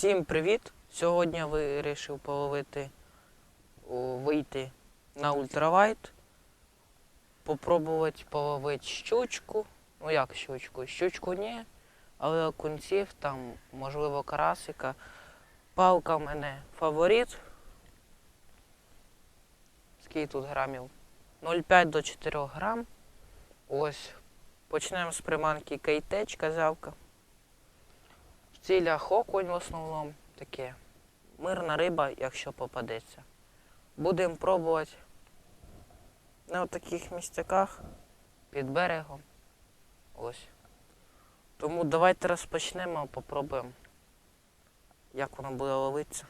Всім привіт! Сьогодні вирішив половити, вийти на ультралайт, попробувати половити щучку. Ну як щучку? Щучку ні, але окунців там, можливо, карасика. Палка в мене фаворит. Скільки тут грамів? 0,5 до 4 грам. Ось. Почнемо з приманки кейтеч, казавка. В цілях в основному таке. Мирна риба, якщо попадеться. Будемо пробувати на таких місцяках під берегом. Ось. Тому давайте розпочнемо, попробуємо, як воно буде ловитися.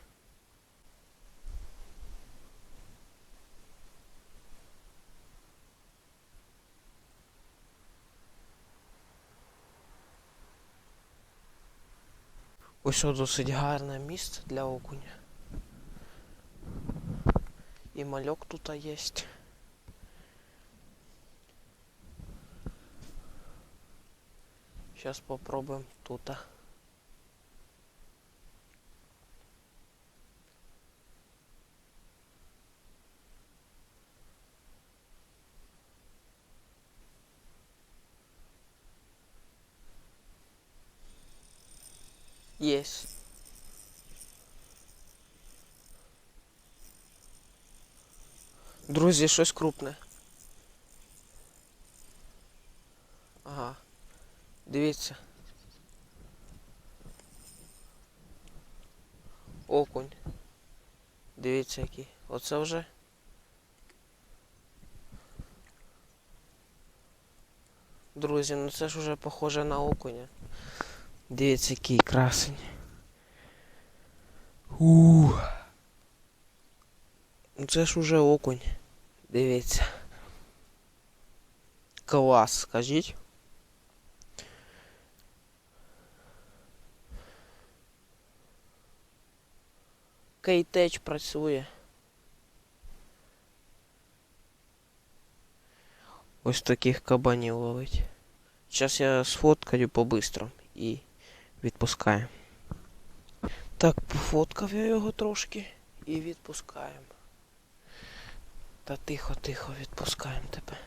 Ось що досить гарне місце для окуня. І мальок тут є. Зараз попробуем тут. Есть. Друзі, щось крупне. Ага. Дивіться. Окунь. Дивіться який. Оце вже. Друзі, ну це ж уже похоже на окуня. Дивіться, який красень. Ух. Ну це ж уже окунь. Дивіться. Клас, скажіть. Кейтеч працює. Ось таких кабанів ловить. Зараз я сфоткаю по-бистрому і відпускаємо. Так, пофоткав я його трошки і відпускаємо. Та тихо, тихо, відпускаємо тебе.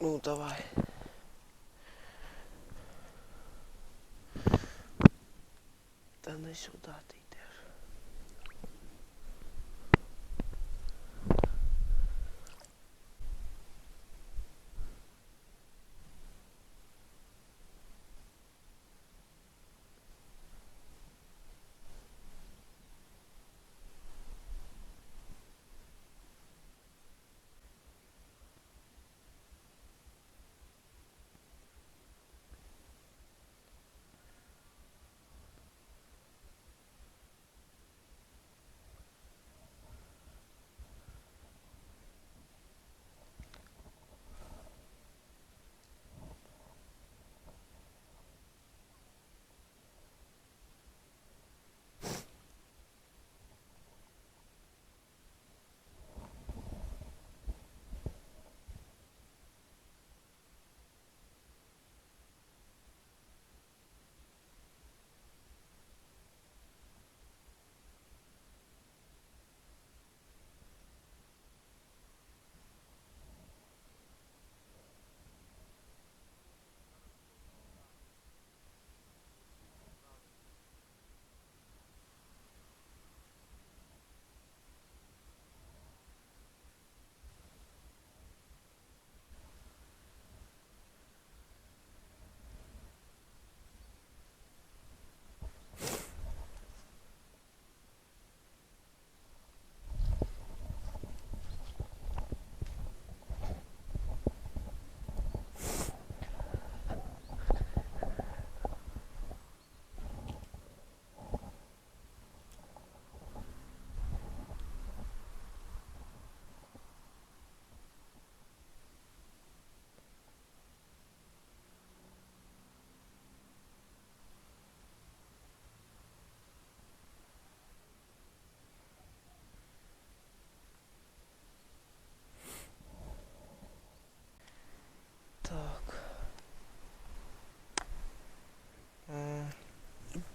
Ну, давай. Та не сюди ти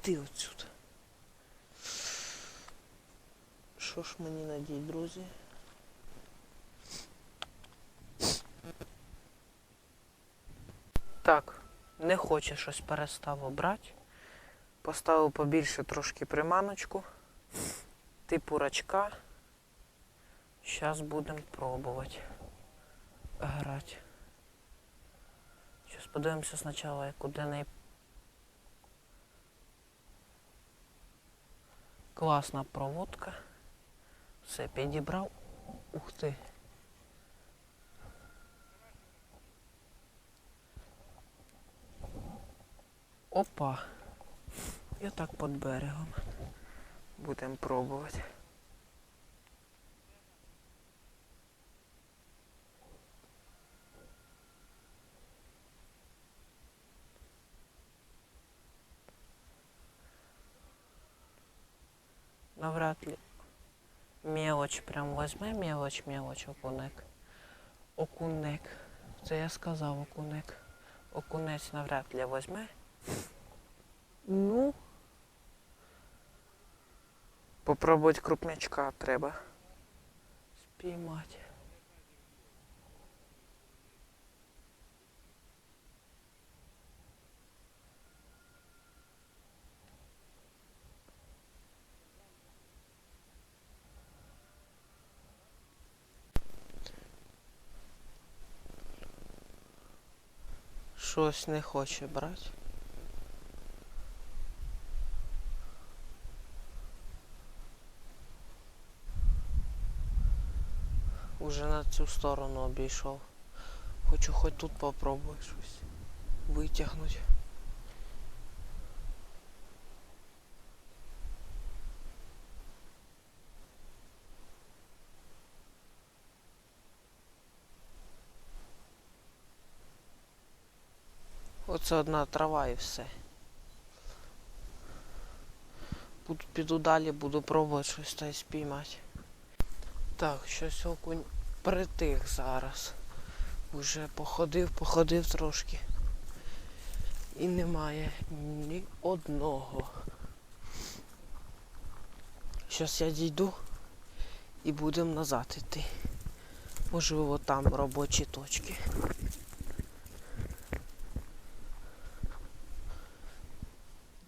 Іди отсюди. Що ж мені надіть, друзі? Так, не хоче щось перестав обрати. Поставив побільше трошки приманочку. Типу рачка. Зараз будемо пробувати грати. Зараз подивимося спочатку, куди не. Класна проводка. Все, підібрав. Ух ти. Опа. І так під берегом. Будемо пробувати. Навряд ли. Мелочь прям возьме, мелочь, мелочь, окунек. Окунек. Це я сказав окунек. Окунець навряд ли возьме. Ну. Попробувати крупнячка треба. Спіймати. Щось не хоче брати. Уже на цю сторону обійшов. Хочу хоч тут попробую щось витягнути. Оце одна трава і все. Буду, піду далі, буду пробувати щось та спіймати. Так, щось окунь притих зараз. Уже походив, походив трошки. І немає ні одного. Щас я дійду і будемо назад іти. Можливо, там робочі точки.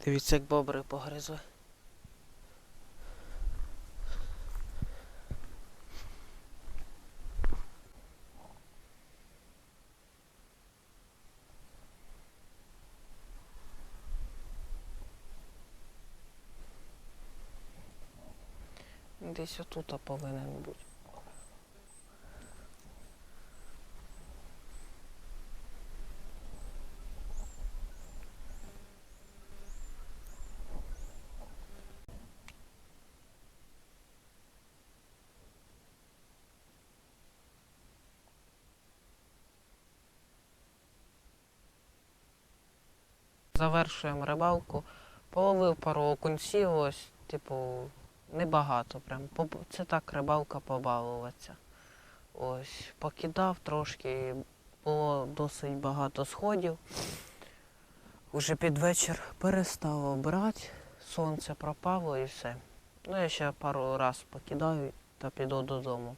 Дивіться, як бобри погризли. Десь отут повинен бути. Завершуємо рибалку. Половив пару окунців, ось, типу, небагато прям. Це так рибалка побалуватися. Ось, покидав трошки, було досить багато сходів. Уже під вечір перестав обирати, сонце пропало і все. Ну, я ще пару раз покидаю та піду додому.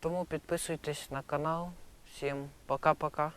Тому підписуйтесь на канал. Всім пока-пока.